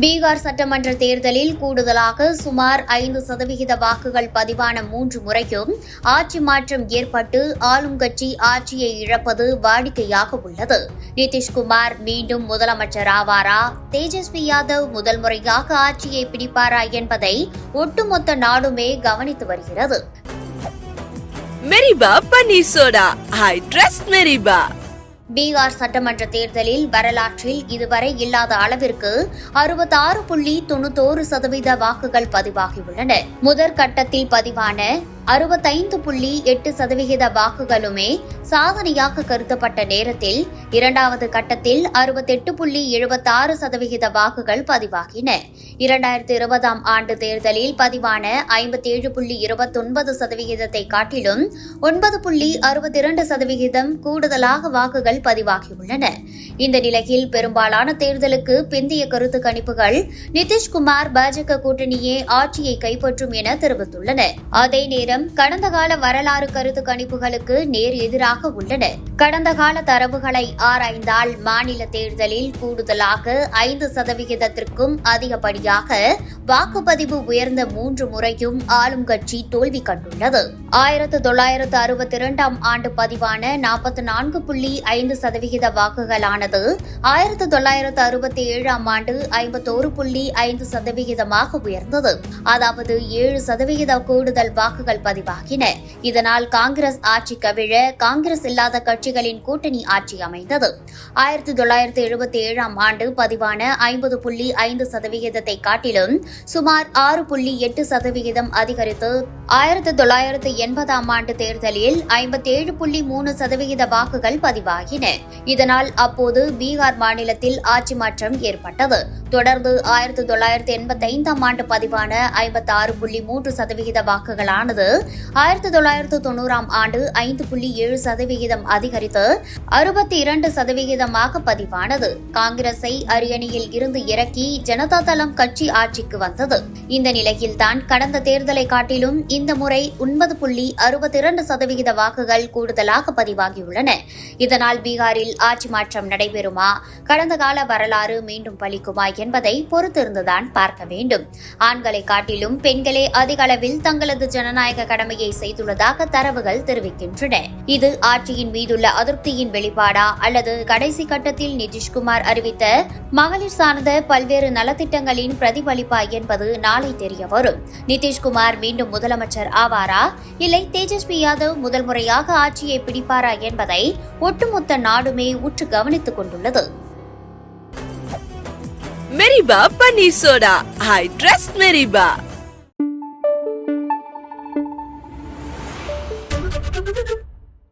பீகார் சட்டமன்ற தேர்தலில் கூடுதலாக சுமார் ஐந்து சதவிகித வாக்குகள் பதிவான மூன்று முறையும் ஆட்சி மாற்றம் ஏற்பட்டு ஆளும் கட்சி ஆட்சியை இழப்பது வாடிக்கையாக உள்ளது. நிதிஷ்குமார் மீண்டும் முதலமைச்சர் ஆவாரா? தேஜஸ்வி யாதவ் முதல் முறையாக ஆட்சியை பிடிப்பாரா என்பதை ஒட்டுமொத்த நாடுமே கவனித்து வருகிறது. மெரிபா பன்னீர் சோடா. ஐ ட்ரஸ்ட் மெரிபா பீகார் சட்டமன்ற தேர்தலில் வரலாற்றில் இதுவரை இல்லாத அளவிற்கு அறுபத்தாறு புள்ளி தொண்ணூத்தோரு சதவீத வாக்குகள் பதிவாகியுள்ளன. முதற்கட்டத்தில் பதிவான அறுபத்தைந்து புள்ளி எட்டு சதவிகித வாக்குகளுமே சாதனையாக கருதப்பட்ட நேரத்தில் இரண்டாவது கட்டத்தில் அறுபத்தெட்டு புள்ளி எழுபத்தாறு சதவிகித வாக்குகள் பதிவாகின. இரண்டாயிரத்தி இருபதாம் ஆண்டு தேர்தலில் பதிவான ஐம்பத்தேழு புள்ளி இருபத்தொன்பது சதவிகிதத்தை காட்டிலும் ஒன்பது புள்ளி அறுபத்தி இரண்டு சதவிகிதம் கூடுதலாக வாக்குகள் பதிவாகியுள்ளன. இந்த நிலையில் பெரும்பாலான தேர்தலுக்கு பிந்தைய கருத்து கணிப்புகள் நிதிஷ்குமார் பாஜக கூட்டணியே ஆட்சியை கைப்பற்றும் என தெரிவித்துள்ளன. அதே நேரம் கடந்த கால வரலாறு கருத்து கணிப்புகளுக்கு நேர் எதிராக உள்ளன. கடந்த கால தரவுகளை ஆராய்ந்தால் மாநில தேர்தலில் கூடுதலாக ஐந்து சதவிகிதத்திற்கும் அதிகப்படியாக வாக்குப்பதிவு உயர்ந்த மூன்று முறையும் ஆளும் கட்சி தோல்வி கண்டுள்ளது. ஆயிரத்து தொள்ளாயிரத்து அறுபத்தி இரண்டாம் ஆண்டு பதிவான நாற்பத்தி நான்கு புள்ளி ஐந்து சதவிகித ஆனது ஆயிரத்து தொள்ளாயிரத்து அறுபத்தி ஏழாம் ஆண்டு ஐம்பத்தோரு புள்ளி ஐந்து சதவிகிதமாக உயர்ந்தது. அதாவது ஏழு சதவிகித கூடுதல் வாக்குகள் பதிவாகின. இதனால் காங்கிரஸ் ஆட்சி கவிழ காங்கிரஸ் இல்லாத கட்சிகளின் கூட்டணி ஆட்சி அமைந்தது. ஆயிரத்தி தொள்ளாயிரத்து எழுபத்தி ஏழாம் ஆண்டு பதிவான ஐம்பது புள்ளி ஐந்து சதவிகிதத்தை காட்டிலும் சுமார் ஆறு புள்ளி எட்டு சதவிகிதம் அதிகரித்து ஆயிரத்தி தொள்ளாயிரத்து எண்பதாம் ஆண்டு தேர்தலில் ஐம்பத்தேழு புள்ளி மூணு சதவிகித வாக்குகள் பதிவாகின. இதனால் அப்போது பீகார் மாநிலத்தில் ஆட்சி மாற்றம் ஏற்பட்டது. தொடர்ந்து ஆயிரத்தி தொள்ளாயிரத்தி எண்பத்தி ஐந்தாம் ஆண்டு பதிவான ஐம்பத்தி ஆறு புள்ளி மூன்று சதவிகித வாக்குகளானது ஆயிரத்தி தொள்ளாயிரத்து தொண்ணூறாம் ஆண்டு ஐந்து புள்ளி ஏழு சதவிகிதம் அதிகரித்து அறுபத்தி இரண்டு சதவிகிதமாக பதிவானது. காங்கிரஸை அரியணையில் இருந்து இறக்கி ஜனதா தளம் கட்சி ஆட்சிக்கு வந்தது. இந்த நிலையில்தான் கடந்த தேர்தலை காட்டிலும் இந்த முறை ஒன்பது புள்ளி அறுபத்தி இரண்டு சதவிகித வாக்குகள் கூடுதலாக பதிவாகியுள்ளன. இதனால் பீகாரில் ஆட்சி மாற்றம் நடைபெறுமா? கடந்த கால வரலாறு மீண்டும் பலிக்குமா என்பதை பொறுத்திருந்துதான் பார்க்க வேண்டும். ஆண்களை காட்டிலும் பெண்களே அதிக அளவில் தங்களது ஜனநாயக கடமையை செய்துள்ளதாக தரவுகள் தெரிவிக்கின்றன. இது ஆட்சியின் மீதுள்ள அதிருப்தியின் வெளிப்பாடா? அல்லது கடைசி கட்டத்தில் நிதிஷ்குமார் அறிவித்த மகளிர் சார்ந்த பல்வேறு நலத்திட்டங்களின் பிரதிபலிப்பா என்பது நாளை தெரிய வரும். நிதிஷ்குமார் மீண்டும் முதலமைச்சர் ஆவாரா? இல்லை தேஜஸ்வி யாதவ் முதல் முறையாக ஆட்சியை பிடிப்பாரா என்பதை ஒட்டுமொத்த நாடுமே உற்று கவனித்துக் சேர்த்துக் கொண்டுள்ளது மெரிபா பன்னீர் சோடா ஐ ட்ரஸ்ட் மெரிபா